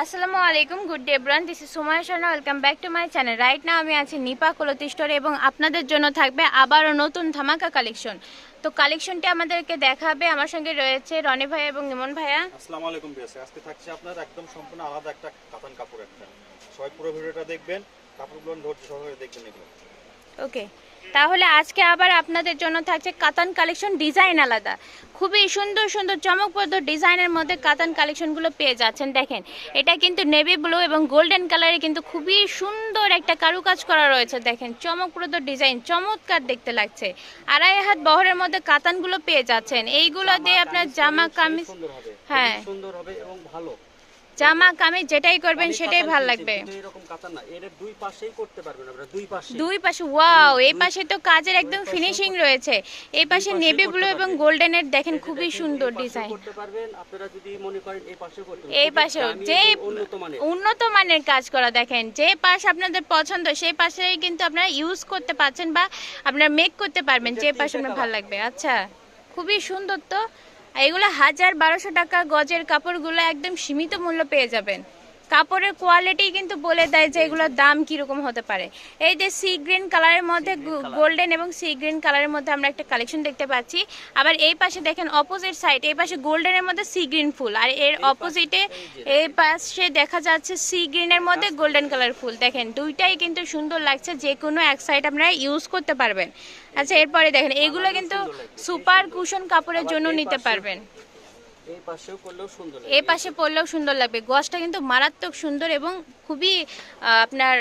আসসালামু আলাইকুম good day bran this is Sumaiya Sharma welcome back to my channel right now আমি আছি নিপা কলতি স্টোরে এবং আপনাদের জন্য থাকবে আবারও নতুন ধামাকা কালেকশন তো কালেকশনটি আমাদেরকে দেখাবে। আমার সঙ্গে রয়েছে রনি ভাইয়া এবং ইমন ভাইয়া। আসসালামু আলাইকুম বিয়াস আজকে থাকছে আপনার একদম সম্পূর্ণ আলাদা একটা কাতান কাপড় একটা। সবাই পুরো ভিডিওটা দেখবেন, কাপড়গুলো ধৈর্য সহকারে দেখবেন এগুলো। ওকে তাহলে আজকে আবার আপনাদের জন্য থাকছে কাতান কালেকশন ডিজাইন আলাদা। খুবই সুন্দর সুন্দর চমকপ্রদ ডিজাইনের মধ্যে কাতান কালেকশনগুলো পেয়ে যাচ্ছেন। দেখেন এটা কিন্তু নেভি ব্লু এবং গোল্ডেন কালারে কিন্তু খুবই সুন্দর একটা কারুকাজ করা রয়েছে। দেখেন চমকপ্রদ ডিজাইন চমৎকার দেখতে লাগছে। আড়াই হাত বহরের মধ্যে কাতানগুলো পেয়ে যাচ্ছেন। এইগুলো দিয়ে আপনার জামা কামিজ হ্যাঁ। সুন্দর হবে এবং ভালো। জামা কামিজ যেটাই করবেন সেটাই ভালো লাগবে। এরকম কাতান না। এর দুই পাশেই করতে পারবেন আপনারা দুই পাশে দুই পাশে ওয়াও এই পাশে তো কাজের একদম ফিনিশিং রয়েছে। এই পাশে নেভি ব্লু এবং পারবেন। গোল্ডেনের দেখেন খুবই সুন্দর ডিজাইন করতে পারবেন। আপনারা যদি মনে করেন এই পাশেও করতে এই খুবই যে উন্নত মানের। কাজ করা দেখেন যে পাশ আপনাদের পছন্দ সেই পাশেই কিন্তু আপনারা ইউজ করতে পারছেন বা আপনারা মেক করতে পারবেন যে পাশে আপনার ভালো লাগবে। আচ্ছা খুবই সুন্দর তো। এগুলো হাজার বারোশো টাকা গজের কাপড়গুলো একদম সীমিত মূল্য পেয়ে যাবেন। কাপড়ের কোয়ালিটি কিন্তু বলে দেয় যে এগুলোর দাম কীরকম হতে পারে। এই যে সি গ্রিন কালারের মধ্যে গোল্ডেন এবং সি গ্রিন কালারের মধ্যে আমরা একটা কালেকশন দেখতে পাচ্ছি। আবার এই পাশে দেখেন অপোজিট সাইড এই পাশে গোল্ডেনের মধ্যে সি গ্রিন ফুল। আর এর অপোজিটে এই পাশে দেখা যাচ্ছে সি গ্রিনের মধ্যে গোল্ডেন কালার ফুল। দেখেন দুইটাই কিন্তু সুন্দর লাগছে যে কোনো এক সাইড আপনারা ইউজ করতে পারবেন। আচ্ছা এরপরে দেখেন এগুলো কিন্তু সুপার কুশন কাপড়ের জন্য নিতে পারবেন। এই পাশেও করলেও সুন্দর লাগবে। এই পাশে পড়লেও সুন্দর লাগবে। গজটা কিন্তু মারাত্মক সুন্দর এবং খুবই আপনার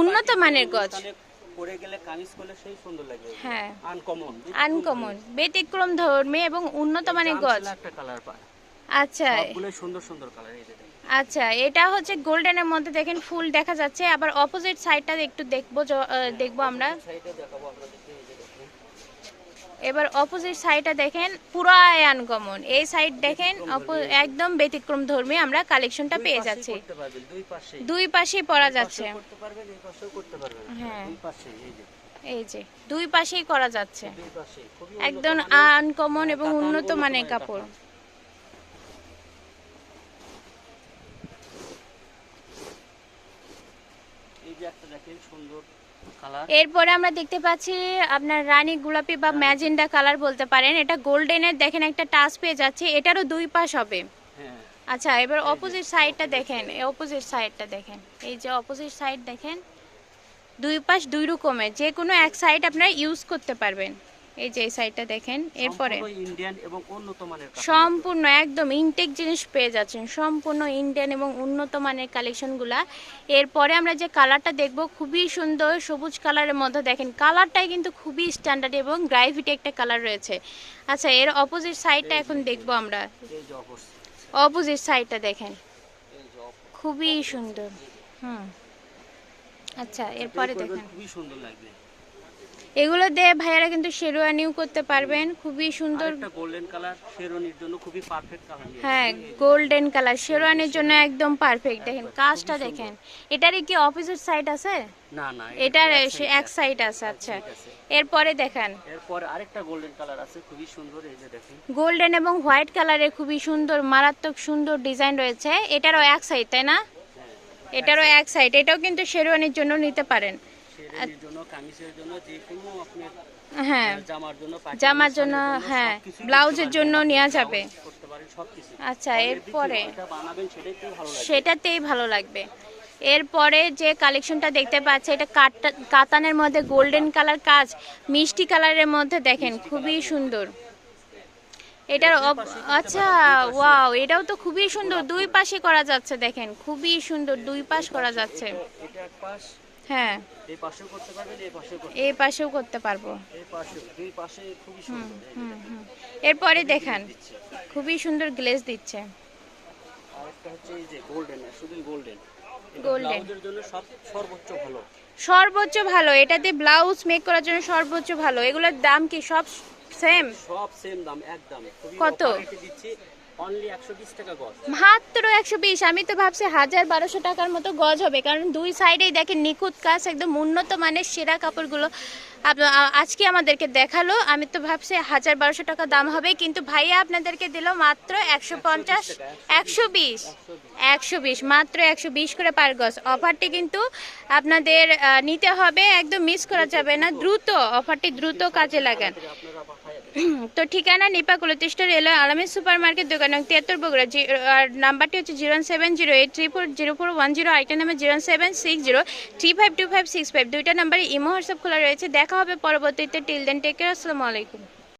উন্নত মানের গজ অনুষ্ঠানে পরে গেলে কামিজ করলে সেই সুন্দর লাগবে। হ্যাঁ। আনকমন আনকমন ব্যতিক্রম ধর্মী এবং উন্নত মানের গজ একটা কালার পায়। আচ্ছা। সুন্দর সুন্দর কালার এই আচ্ছা এটা হচ্ছে গোল্ডেনের মধ্যে দেখেন ফুল দেখা যাচ্ছে। আবার অপোজিট সাইডটা একটু দেখব দেখব আমরা। সাইডে দেখাবো দেখেন এবার অপোজিট সাইডটা দেখেন পুরো আনকমন। এই সাইড দেখেন একদম ব্যতিক্রম ধর্মে আমরা কালেকশনটা পেয়ে যাচ্ছি। দুই পাশে পরা যাচ্ছে। হ্যাঁ। এই যে। দুই পাশেই করা যাচ্ছে। একদম আনকমন এবং উন্নত মানের কাপড় কাতান। এই যে একটা দেখেন সুন্দর এরপরে আমরা দেখতে পাচ্ছি আপনার রানী গোলাপি বা ম্যাজেন্ডা কালার বলতে পারেন। এটা গোল্ডেনের দেখেন একটা টাচ পেয়ে যাচ্ছে। এটারও দুই পাশ হবে। হ্যাঁ। আচ্ছা এবার অপোজিট সাইডটা দেখেন। অপোজিট সাইডটা দেখেন। এই যে অপোজিট সাইড দেখেন দুই পাশ দুই রকমের। যে কোনো এক সাইড আপনারা ইউজ করতে পারবেন। এই যে এই সাইডটা দেখেন এরপরে ইন্ডিয়ান এবং উন্নত মানের সম্পূর্ণ একদম ইনটেক জিনিস পেয়ে যাচ্ছেন সম্পূর্ণ ইন্ডিয়ান এবং উন্নত মানের কালেকশনগুলা এরপরে আমরা যে কালারটা দেখব খুবই সুন্দর সবুজ কালারের মধ্যে দেখেন কালারটাই কিন্তু খুবই স্ট্যান্ডার্ড এবং গ্রাইভিটি একটা কালার রয়েছে। আচ্ছা এর অপোজিট সাইডটা এখন দেখব আমরা। অপোজিট সাইডটা দেখেন। খুবই সুন্দর। হুম। আচ্ছা এরপরে দেখেন। খুবই সুন্দর লাগবে। এগুলো দিয়ে ভাইয়ারা কিন্তু শেরওয়ানিও করতে পারবেন। খুবই সুন্দর গোল্ডেন কালার শেরনির জন্য খুবই পারফেক্ট হ্যাঁ গোল্ডেন কালার শেরওয়ানির জন্য একদম পারফেক্ট দেখেন কাজটা দেখেন। এটারই কি অপোজিট সাইড আছে? না না এটার এক। সাইড আছে। আচ্ছা। এরপরে দেখেন। এরপর আরেকটা গোল্ডেন কালার আছে খুবই সুন্দর এই যে দেখেন। গোল্ডেন এবং হোয়াইট কালারের খুবই সুন্দর মারাত্মক সুন্দর ডিজাইন রয়েছে। এটারও এক সাইড তাই না? হ্যাঁ এটারও এক সাইড এটাও কিন্তু শেরওয়ানির জন্য নিতে পারেন। আপনার হ্যাঁ। জামার জন্য হ্যাঁ ব্লাউজের জন্য নেওয়া যাবে। আচ্ছা এরপরে? সেটাতেই ভালো লাগবে। এরপরে যে কালেকশনটা দেখতে পাচ্ছি এটা কাটা- কাতানের মধ্যে গোল্ডেন কালার কাজ মিষ্টি কালারের মধ্যে দেখেন খুবই সুন্দর। এটার আচ্ছা ওয়াও এটাও তো খুবই সুন্দর। দুই পাশে করা যাচ্ছে দেখেন খুবই সুন্দর দুই পাশ করা যাচ্ছে। হ্যাঁ। এই পাশেও করতে পারবেন এই পাশেও করতে এই পাশেও করতে পারব। এই পাশেও দুই পাশে খুবই সুন্দর। এরপরে দেখান খুবই সুন্দর গ্লেজ দিচ্ছে। আরেকটা হচ্ছে এই যে গোল্ডেন শুধু গোল্ডেন। ব্লাউজের জন্য সব সর্বোচ্চ ভালো। সর্বোচ্চ ভালো। এটাতে ব্লাউজ মেক করার জন্য সর্বোচ্চ ভালো। এগুলোর দাম কি সব সেম সব সেম দাম একদম। কত? দিচ্ছি। অনলি 120 টাকা গজ। মাত্র একশো বিশ। আমি তো ভাবছি হাজার বারোশো টাকার মতো গজ হবে, কারণ দুই সাইডেই দেখেন নিখুঁত কাজ, একদম উন্নত মানের সেরা কাপড়গুলো। আজকে আমাদেরকে দেখাল, আমি তো ভাবছি হাজার বারোশো টাকা দাম হবে, কিন্তু ভাইয়া আপনাদেরকে দিল মাত্র একশো পঞ্চাশ, একশো বিশ একশো বিশ, মাত্র একশো বিশ করে পার গজ। অফারটি কিন্তু আপনাদের নিতে হবে, একদম মিস করা যাবে না, দ্রুত, অফারটি দ্রুত কাজে লাগান। তো ঠিকানা নিপাকুল, তিষ্ট রেলওয়ে আলামী সুপার মার্কেট দোকান নং তিয়াত্তর বগুড়া আর নাম্বারটি হচ্ছে zero seven zero eight three four zero four one zero আইটা number zero seven six zero, three five two five six five, দুইটা নাম্বারে ইমো হোয়াটসঅ্যাপ খোলা রয়েছে দেখা হবে পরবর্তীতে। টিল দেন টেক কেয়ার আসসালামু আলাইকুম।